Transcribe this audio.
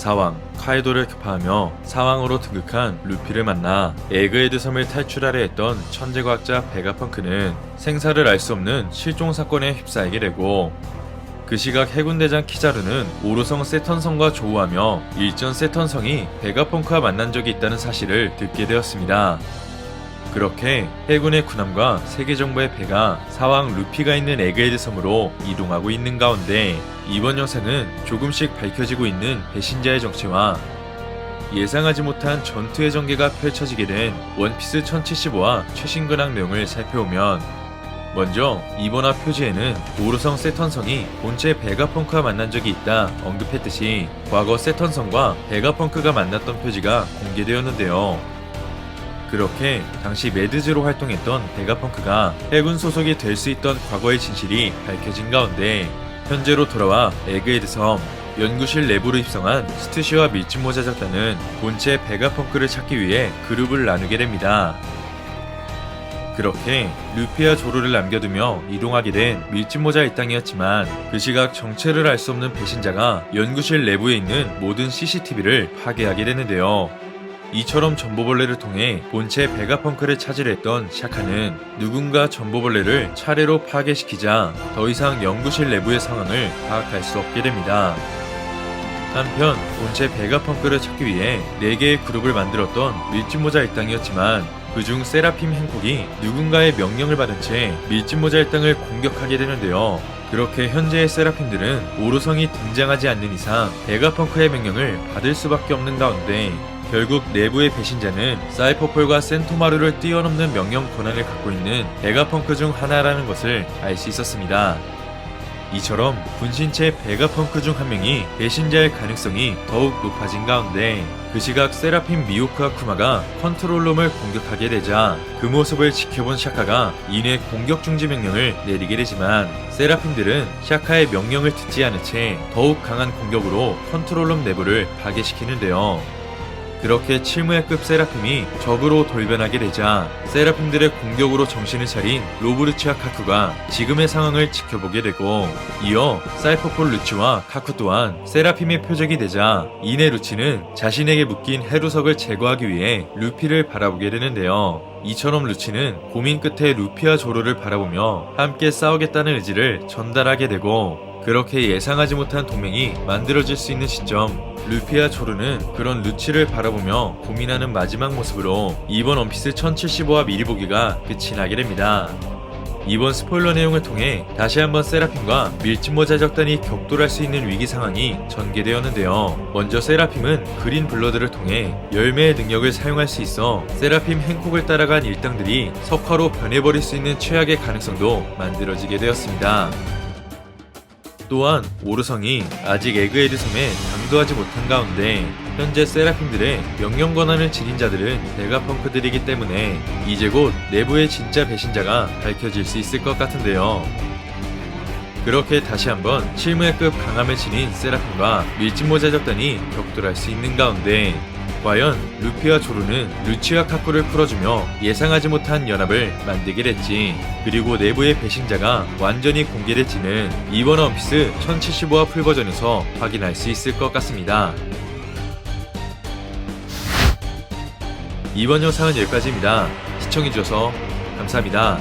사왕 카이도를 격파하며 사왕으로 등극한 루피를 만나 에그헤드 섬을 탈출하려 했던 천재 과학자 베가펑크는 생사를 알 수 없는 실종 사건에 휩싸이게 되고 그 시각 해군대장 키자르는 오르성 세턴성과 조우하며 일전 세턴성이 베가펑크와 만난 적이 있다는 사실을 듣게 되었습니다. 그렇게 해군의 군함과 세계 정부의 배가 사왕 루피가 있는 에그헤드 섬으로 이동하고 있는 가운데 이번 영상은 조금씩 밝혀지고 있는 배신자의 정체와 예상하지 못한 전투의 전개가 펼쳐지게 된 원피스 1075와 최신 근황 내용을 살펴보면 먼저 이번화 표지에는 오르성 세턴성이 본체 베가펑크와 만난 적이 있다 언급했듯이 과거 세턴성과 베가펑크가 만났던 표지가 공개되었는데요. 그렇게 당시 매드즈로 활동했던 베가펑크가 해군 소속이 될 수 있던 과거의 진실이 밝혀진 가운데 현재로 돌아와 에그헤드 섬 연구실 내부로 입성한 스투시와 밀짚모자 작단은 본체 베가펑크를 찾기 위해 그룹을 나누게 됩니다. 그렇게 루피와 조르를 남겨두며 이동하게 된 밀짚모자 일당이었지만 그 시각 정체를 알 수 없는 배신자가 연구실 내부에 있는 모든 CCTV를 파괴하게 되는데요. 이처럼 전보벌레를 통해 본체 베가펑크를 찾으려 했던 샤카는 누군가 전보벌레를 차례로 파괴시키자 더 이상 연구실 내부의 상황을 파악할 수 없게 됩니다. 한편 본체 베가펑크를 찾기 위해 4개의 그룹을 만들었던 밀짚모자 일당이었지만 그중 세라핌 행콕이 누군가의 명령을 받은 채 밀짚모자 일당을 공격하게 되는데요. 그렇게 현재의 세라핌들은 오르성이 등장하지 않는 이상 베가펑크의 명령을 받을 수밖에 없는 가운데 결국 내부의 배신자는 사이퍼폴과 센토마루를 뛰어넘는 명령 권한을 갖고 있는 베가펑크 중 하나라는 것을 알 수 있었습니다. 이처럼 분신체 베가펑크 중 한 명이 배신자일 가능성이 더욱 높아진 가운데 그 시각 세라핌 미오크와 쿠마가 컨트롤룸을 공격하게 되자 그 모습을 지켜본 샤카가 이내 공격 중지 명령을 내리게 되지만 세라핌들은 샤카의 명령을 듣지 않은 채 더욱 강한 공격으로 컨트롤룸 내부를 파괴시키는데요. 그렇게 칠무의 급 세라핌이 적으로 돌변하게 되자 세라핌들의 공격으로 정신을 차린 로브르치와 카쿠가 지금의 상황을 지켜보게 되고 이어 사이퍼폴 루치와 카쿠 또한 세라핌의 표적이 되자 이내 루치는 자신에게 묶인 해루석을 제거하기 위해 루피를 바라보게 되는데요. 이처럼 루치는 고민 끝에 루피와 조로를 바라보며 함께 싸우겠다는 의지를 전달하게 되고 그렇게 예상하지 못한 동맹이 만들어질 수 있는 시점 루피와 조르는 그런 루치를 바라보며 고민하는 마지막 모습으로 이번 원피스 1075화 미리 보기가 끝이 나게 됩니다. 이번 스포일러 내용을 통해 다시 한번 세라핌과 밀짚모 자 적단이 격돌할 수 있는 위기 상황이 전개되었는데요. 먼저 세라핌은 그린 블러드를 통해 열매의 능력을 사용할 수 있어 세라핌 행콕을 따라간 일당들이 석화로 변해버릴 수 있는 최악의 가능성도 만들어지게 되었습니다. 또한 오르성이 아직 에그헤드 섬에 강도하지 못한 가운데 현재 세라핌들의 명령 권한을 지닌 자들은 베가펑크들이기 때문에 이제 곧 내부의 진짜 배신자가 밝혀질 수 있을 것 같은데요. 그렇게 다시 한번 실무의급 강함을 지닌 세라핌과 밀짚모자 적단이 격돌할 수 있는 가운데 과연 루피와 조르는 루치와 카쿠를 풀어주며 예상하지 못한 연합을 만들게 됐지. 그리고 내부의 배신자가 완전히 공개될지는 이번 원피스 1075화 풀버전에서 확인할 수 있을 것 같습니다. 이번 영상은 여기까지입니다. 시청해주셔서 감사합니다